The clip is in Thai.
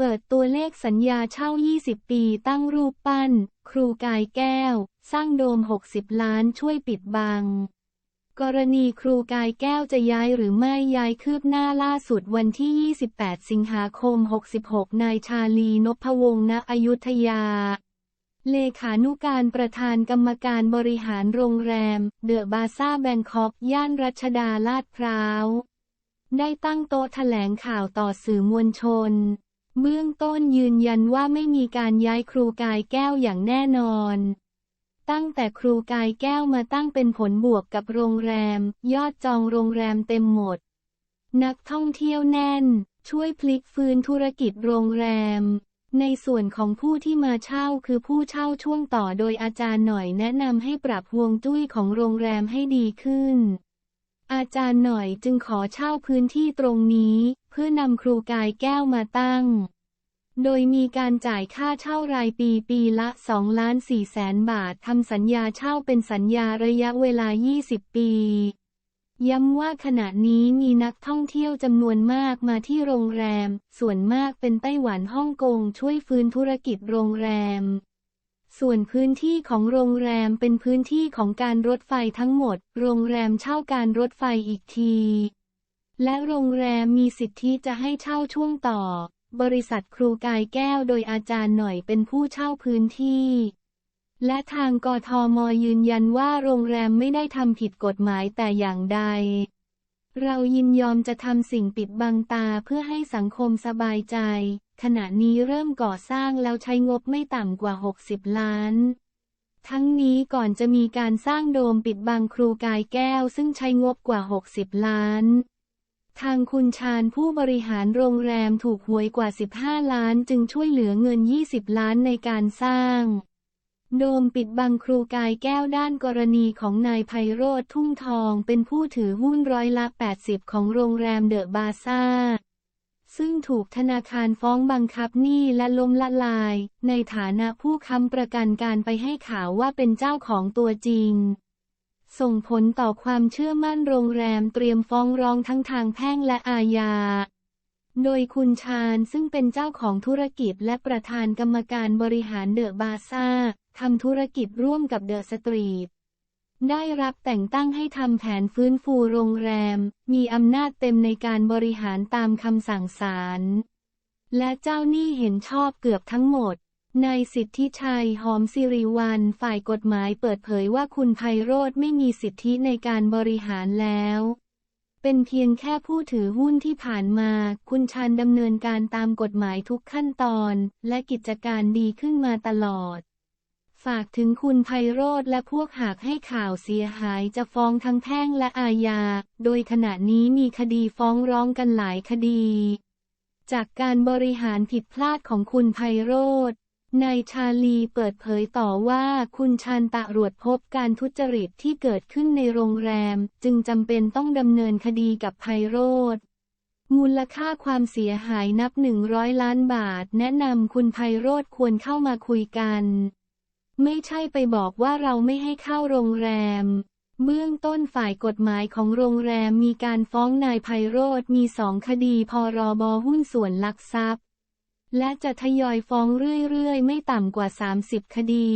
เปิดตัวเลขสัญญาเช่า 20 ปีตั้งรูปปั้น ครูกายแก้ว สร้างโดม 60 ล้านช่วยปิดบัง กรณีครูกายแก้วจะย้ายหรือไม่ย้ายคืบหน้าล่าสุดวันที่ 28 สิงหาคม 66 นายชาลีนพวงศ์ณอยุธยา เลขานุการประธานกรรมการบริหารโรงแรม เดอะบาซ่าแบงคอก ย่านรัชดาลาดพร้าว ได้ตั้งโต๊ะแถลงข่าวต่อสื่อมวลชน เบื้องต้นยืนยันว่าไม่มีการย้ายครูกายแก้วอย่างแน่นอน ตั้งแต่ครูกายแก้วมาตั้งเป็นผลบวกกับโรงแรม ยอดจองโรงแรมเต็มหมด นักท่องเที่ยวแน่น ช่วยพลิกฟื้นธุรกิจโรงแรม ในส่วนของผู้ที่มาเช่าคือผู้เช่าช่วงต่อโดยอาจารย์หน่อยแนะนำให้ปรับฮวงจุ้ยของโรงแรมให้ดีขึ้น อาจารย์หน่อยจึงขอเช่าพื้นที่ตรงนี้ เพื่อนำครูกายแก้วมาตั้ง โดยมีการจ่ายค่าเช่ารายปีปีละ2ล้าน4แสนบาททำสัญญาเช่าเป็นสัญญาระยะเวลา 20 ปี ย้ำว่าขณะนี้มีนักท่องเที่ยวจำนวนมากมาที่โรงแรม ส่วนมากเป็นไต้หวันฮ่องกงช่วยฟื้นธุรกิจโรงแรม ส่วนพื้นที่ของโรงแรมเป็นพื้นที่ของการรถไฟทั้งหมด โรงแรมเช่าการรถไฟอีกที และโรงแรมมีสิทธิจะให้เช่าช่วงต่อ บริษัทครูกายแก้วโดยอาจารย์หน่อยเป็นผู้เช่าพื้นที่ และทางกทมยืนยันว่าโรงแรมไม่ได้ทำผิดกฎหมายแต่อย่างใด เรายินยอมจะทำสิ่งปิดบังตาเพื่อให้สังคมสบายใจ ขณะนี้เริ่มก่อสร้างแล้วใช้งบไม่ต่ำกว่า 60 ล้าน ทั้งนี้ก่อนจะมีการสร้างโดมปิดบังครูกายแก้วซึ่งใช้งบกว่า 60 ล้าน ทางคุณชาญผู้บริหารโรงแรมถูกหวยกว่า 15 ล้านจึงช่วยเหลือเงิน 20 ล้านในการสร้าง โดมปิดบังครูกายแก้วด้านกรณีของนายไพโรธทุ่งทองเป็นผู้ถือหุ้นร้อยละ 80 ของโรงแรมเดอะบาซ่า ซึ่งถูกธนาคารฟ้องบังคับหนี้และล้มละลาย ในฐานะผู้ค้ำประกันการไปให้ข่าวว่าเป็นเจ้าของตัวจริง ส่งผลต่อความเชื่อมั่นโรงแรมเตรียมฟ้องร้องทั้งทางแพ่งและอาญาโดยคุณชาญซึ่งเป็นเจ้าของธุรกิจและประธานกรรมการบริหารเดอะบาซ่า ทำธุรกิจร่วมกับเดอะสตรีทได้รับแต่งตั้งให้ทำแผนฟื้นฟูโรงแรม มีอำนาจเต็มในการบริหารตามคำสั่งศาล และเจ้าหนี้เห็นชอบเกือบทั้งหมด นายสิทธิชัยหอมสิริวัน ฝ่ายกฎหมายเปิดเผยว่าคุณไพโรธไม่มีสิทธิในการบริหารแล้ว เป็นเพียงแค่ผู้ถือหุ้นที่ผ่านมา คุณชันดำเนินการตามกฎหมายทุกขั้นตอน และกิจการดีขึ้นมาตลอด ฝากถึงคุณไพโรธและพวกหากให้ข่าวเสียหายจะฟ้องทั้งแพ่งและอาญา โดยขณะนี้มีคดีฟ้องร้องกันหลายคดี จากการบริหารผิดพลาดของคุณไพโรธนายชาลีเปิดเผยต่อว่าคุณชันตะรวจพบการทุจริตที่เกิดขึ้นในโรงแรม จึงจำเป็นต้องดำเนินคดีกับไพโรธมูลค่าความเสียหายนับ 100 ล้านบาท แนะนำคุณไพโรธควรเข้ามาคุยกัน ไม่ใช่ไปบอกว่าเราไม่ให้เข้าโรงแรม เบื้องต้นฝ่ายกฎหมายของโรงแรมมีการฟ้องนายไพโรธมีสองคดีพรบหุ้นส่วนลักทรัพย์ และจะทยอยฟ้องเรื่อยๆ ไม่ต่ำกว่า 30 คดี